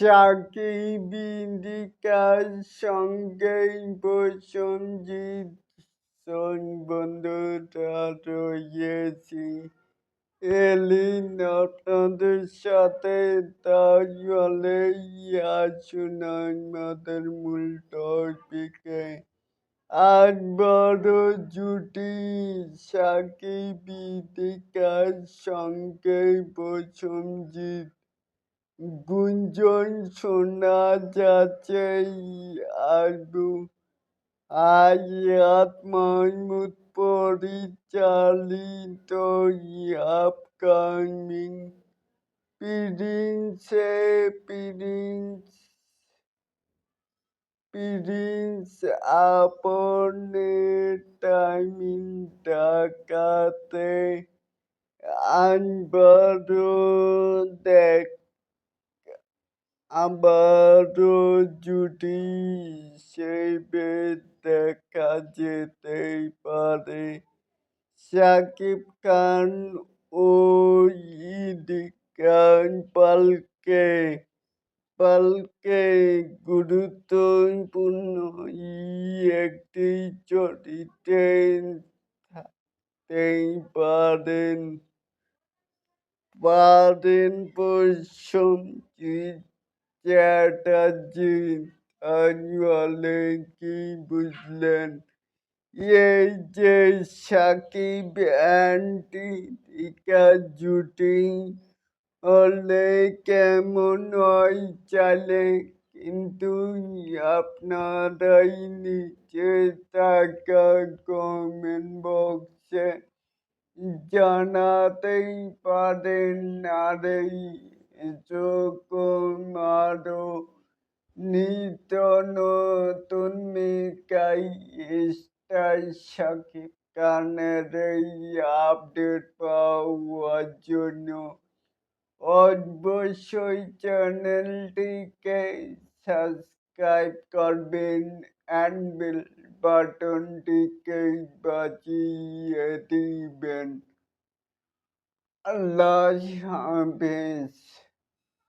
সাকিব ইন্ডিকার সঙ্গে প্রসেনজিৎ সোন বন্ধুরা রয়েছি এলিন আপনাদের সাথে তাহলে আসুন আমাদের মূল টপিকে। আজ বড় জুটি সাকিব ইন্ডিকার সঙ্গে প্রসেনজিৎ গুঞ্জন শোনা যাচ্ছে আবু আয়াত মাহমুদ পরিচালিত আপকামিং প্রিন্সে প্রিন্স প্রিন্স আপনে টাইমিং ডাকাতে আনবারও দেখ আবারও জুটি হিসেবে দেখা যেতেই পারে। শাকিব খান ও ঈদ খান পালকে পালকে গুরুত্বপূর্ণ একটি চরিত্রে থাকতেই পারেন। পারেন প্রসেনজিৎ চ্যাটার্জি তাহলে কি বুঝলেন? এই যে সাকিব অ্যান্টি টিকা জুটি, হলে কেমন হয় চালে? কিন্তু আপনারাই নিচে থাকা কমেন্ট বক্সে জানাতেই পারেন, আর এই আরও নিত্য নতুন মেকাই স্টার শাকিব খানের এই আপডেট পাওয়ার জন্য অবশ্যই চ্যানেলটিকে সাবস্ক্রাইব করবেন অ্যান্ড বেল বাটনটিকে বাজিয়ে দিবেন। আল্লাহ হাফেজ।